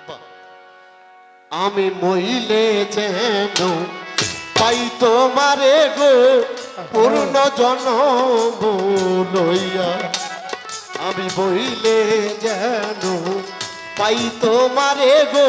তো আমি মইলে যেন পাই তোমারে গো, পূর্ণ জনম লইয়া আমি বইলে যেন পাই তোমারে গো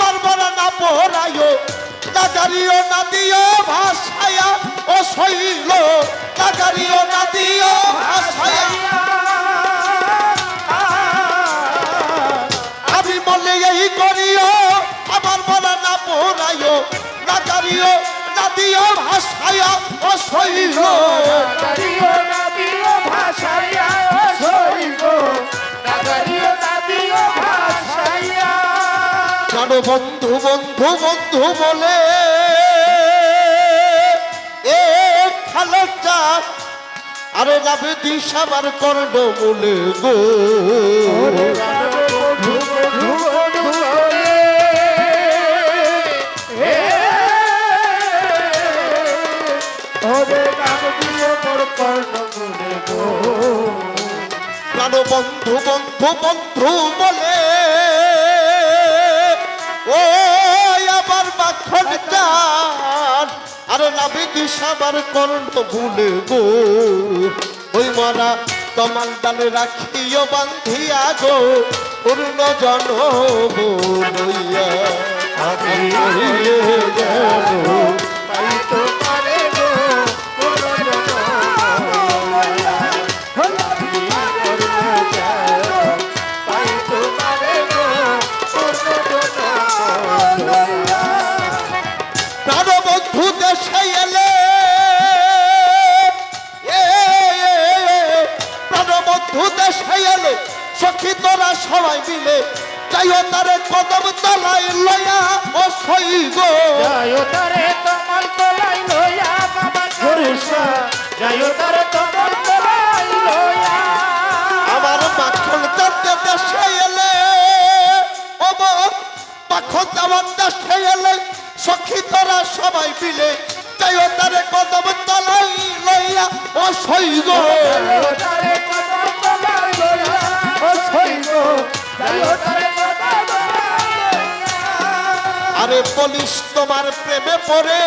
আবার বড় না পোহরাইও দাদারিও না দিও ভাষায়া ও শৈল দাদারিও না দিও ভাষায়া আমি মরলে এই করিও, আবার বড় না পোহরাইও দাদারিও না দিও ভাষায়া ও শৈল নাদিও নাদিও ভাষাইয়া ও সইব বন্ধু বন্ধু বন্ধু বলে, এ খালেকটা আরে নাবে দিশাবার কর্ণ বলে গো। বধু বধু বধু বলে হে ওরে নাম দিও মোর কর্ণ বলে গো প্রাণ বন্ধু বন্ধু বন্ধু বলে ও আবার মাখন চান। আরে নাবি দিশাবার তো ভুলে গো। ওই মারা কমাল ডালে রাখিও বান্ধিয়া গো। পূর্ণ জন লইয়া আমি সবাই মিলে যাইও তারে কদম তলাই লয়া ও সই গো। জয় তারে কমল তলাই লয়া বাবা সরসা জয় তারে কমল তলাই লয়া। আমার মাখন চারটে দেশে এলে। ও মাখন আমার দেশে এলে। সখী তোরা সবাই মিলে যাইও তারে কদম তলাই লইয়া ও সই গো। আরে বলিস তোমার প্রেমে পড়ে।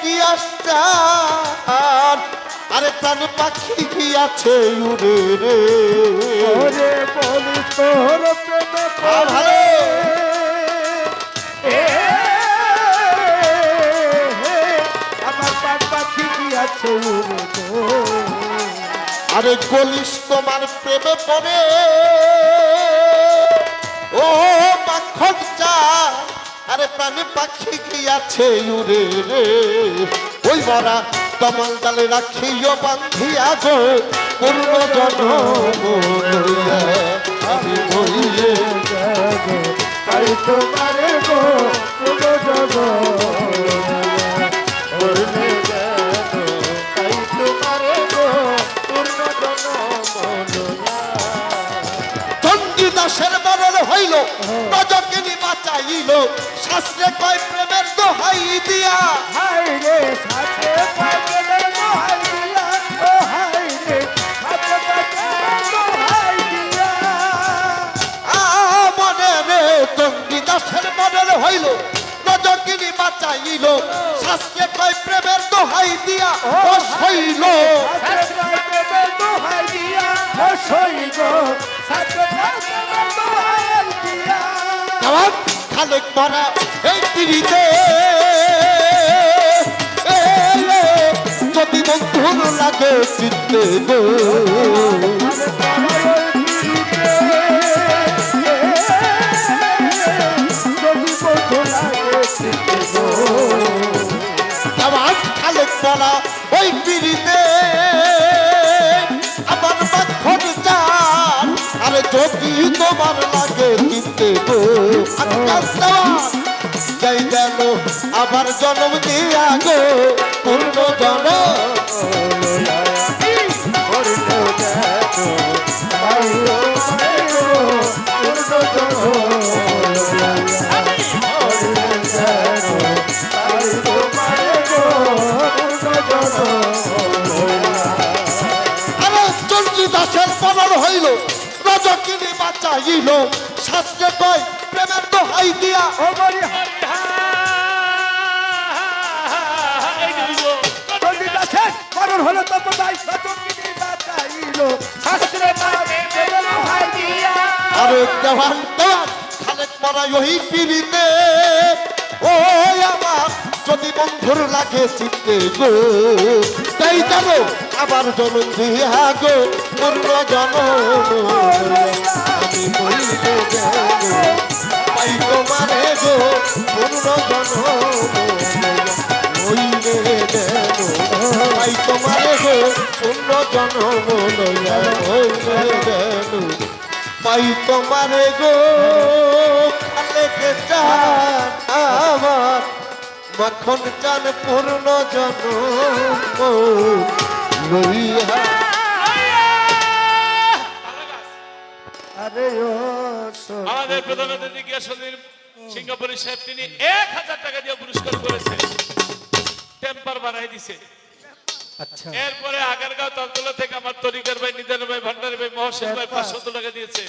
কি আস্তার আরে প্রাণ পাখি কি আছে উড়ে রে। ওরে বলি তোর প্রেম ভালো। এ আমার পাট পাখি কি আছে উড়ে আরে গলিস তোমার প্রেমে পড়ে। ও মাখন চা আরে প্রাণী পাখি কি আছে উরে রে। ওই বড়া কমল তালে রাখিও বান্ধিয়া গো, পূর্ণ জন লইয়া আমি তাই তোমারে গো, পূর্ণ জগ দাসের মরণ হইল রজকিনী বাঁচাইল। শাস্ত্রে কয় প্রেমের দোহাই দিয়া। হাই রে দোহাই দিয়া। ও হাই রে সাথে পাগলের দোহাই দিয়া। আ মনে রে চণ্ডী দাসের মরণ হইল রজকিনী বাঁচাইল। শাস্ত্রে কয় প্রেমের দোহাই দিয়া। ও চিনতে গো আমার খালেক ও ওই পিড়িতে, আমার মাখন চান আরে যদি তোমার লাগে দিতে গো আকাশ দেওয়া যাই গেল আবার জন্ম দিয়া গো, পূর্ণ জন্ম। দাসের পনর হইল রজকিনী বাঁচাইল শাস্ত্রে কয় প্রেমের দোহাই দিয়া ও মরি চন্ডী দাসের মরণ হলো তো বোধাই সচকিনী দেওয়ান দেওয়ান খালেক মারাই ওই পিড়িতে। ও, আমার যদি বন্ধুর লাগে চিনতে গো, তাই জানো আবার জনম দিয়া গো, পূর্ণ জন। আমি জানো পাই তোমারে গো, পূর্ণ জন। হইলে দেন পাই তোমারে পূর্ণ জন। হইলে দেন পাই তোমারে গো খালেকে চান আমার। মাখন চান পূর্ণ জন লইয়া। আরে ও সো- আমাদের প্রধান অতিথি গিয়াসুদ্দিন সিঙ্গাপুরি সাহেব তিনি এক হাজার টাকা দিয়ে পুরস্কার করেছেন। টেম্পার বানাই দিছে। আচ্ছা। এরপরে আগারগাঁও তলতলা থেকে আমার তরিকার ভাই নিদান ভাই ভান্ডারি ভাই মহসেন ভাই পাঁচশো টাকা দিয়েছে।